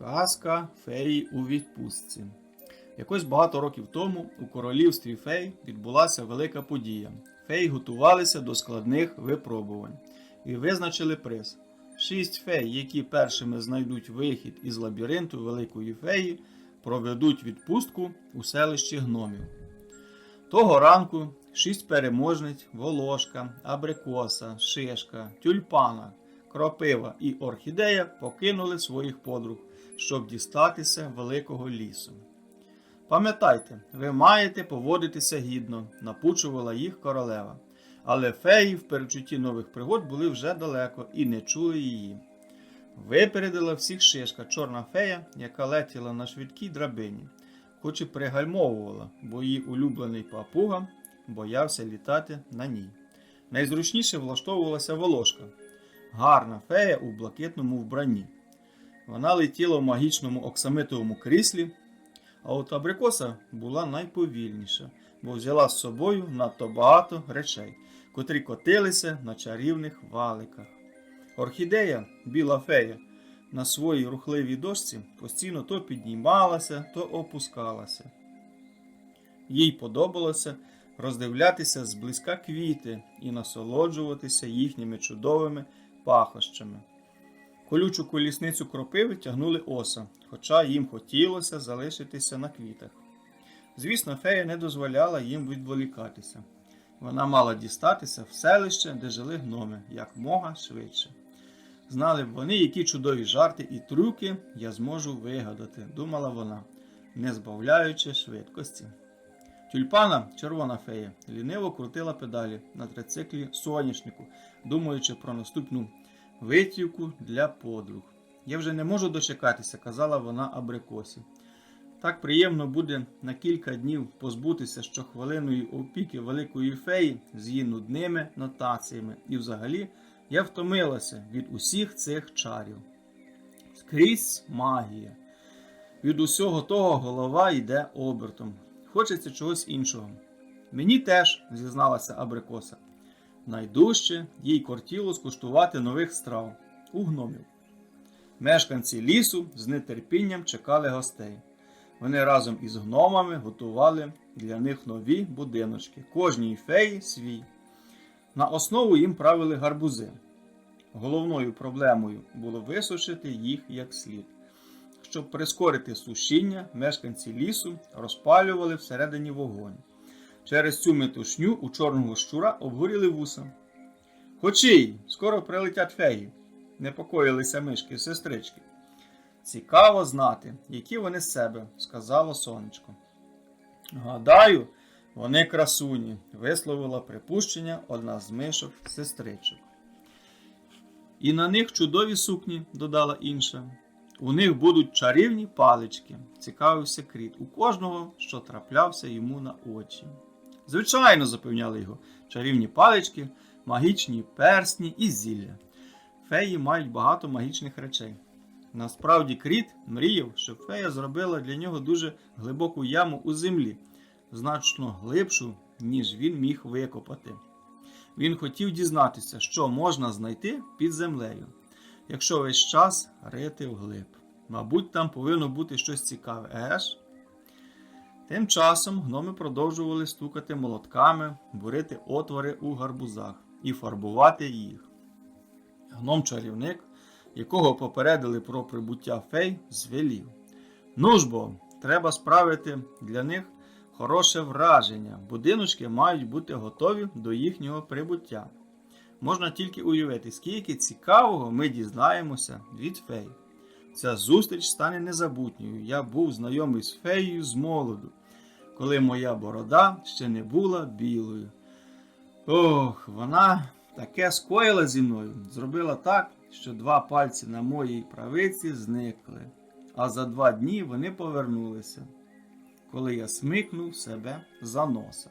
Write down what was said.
Казка феї у відпустці. Якось багато років тому у королівстві фей відбулася велика подія. Феї готувалися до складних випробувань і визначили приз. Шість фей, які першими знайдуть вихід із лабіринту Великої феї, проведуть відпустку у селищі гномів. Того ранку шість переможниць Волошка, Абрикоса, Шишка, Тюльпана, Кропива і Орхідея покинули своїх подруг, щоб дістатися великого лісу. Пам'ятайте, ви маєте поводитися гідно, напучувала їх королева. Але феї в перечутті нових пригод були вже далеко і не чули її. Випередила всіх шишка чорна фея, яка летіла на швидкій драбині, хоч і пригальмовувала, бо її улюблений папуга боявся літати на ній. Найзручніше влаштовувалася волошка, гарна фея у блакитному вбранні. Вона летіла в магічному оксамитовому кріслі, а от абрикоса була найповільніша, бо взяла з собою надто багато речей, котрі котилися на чарівних валиках. Орхідея, біла фея, на своїй рухливій дошці постійно то піднімалася, то опускалася. Їй подобалося роздивлятися зблизька квіти і насолоджуватися їхніми чудовими пахощами. Колючу колісницю кропиви тягнули оса, хоча їм хотілося залишитися на квітах. Звісно, фея не дозволяла їм відволікатися. Вона мала дістатися в селище, де жили гноми, як мога швидше. Знали б вони, які чудові жарти і трюки я зможу вигадати, думала вона, не збавляючи швидкості. Тюльпана, червона фея, ліниво крутила педалі на трициклі соняшнику, думаючи про наступну витівку для подруг. Я вже не можу дочекатися, казала вона абрикосі. Так приємно буде на кілька днів позбутися щохвилиної опіки великої феї з її нудними нотаціями. І взагалі я втомилася від усіх цих чарів. Скрізь магія. Від усього того голова йде обертом. Хочеться чогось іншого. Мені теж, зізналася абрикоса. Найдужче їй кортіло скуштувати нових страв у гномів. Мешканці лісу з нетерпінням чекали гостей. Вони разом із гномами готували для них нові будиночки, кожній феї свій. На основу їм правили гарбузи. Головною проблемою було висушити їх як слід. Щоб прискорити сушіння, мешканці лісу розпалювали всередині вогонь. Через цю метушню у чорного щура обгоріли вуса. Хочій, скоро прилетять феї, непокоїлися мишки сестрички. Цікаво знати, які вони з себе, сказало сонечко. Гадаю, вони красуні, висловила припущення одна з мишок сестричок. І на них чудові сукні, додала інша. У них будуть чарівні палички, цікавився кріт, у кожного, що траплявся йому на очі. Звичайно, запевняли його, чарівні палички, магічні персні і зілля. Феї мають багато магічних речей. Насправді кріт мріяв, щоб фея зробила для нього дуже глибоку яму у землі, значно глибшу, ніж він міг викопати. Він хотів дізнатися, що можна знайти під землею, якщо весь час рити вглиб. Мабуть, там повинно бути щось цікаве, еж? Тим часом гноми продовжували стукати молотками, бурити отвори у гарбузах і фарбувати їх. Гном-чарівник, якого попередили про прибуття фей, звелів. Ну ж бо, треба справити для них хороше враження. Будиночки мають бути готові до їхнього прибуття. Можна тільки уявити, скільки цікавого ми дізнаємося від фей. Ця зустріч стане незабутньою. Я був знайомий з феєю з молоду, коли моя борода ще не була білою. Ох, вона таке скоїла зі мною, зробила так, що два пальці на моїй правиці зникли, а за два дні вони повернулися, коли я смикнув себе за носа.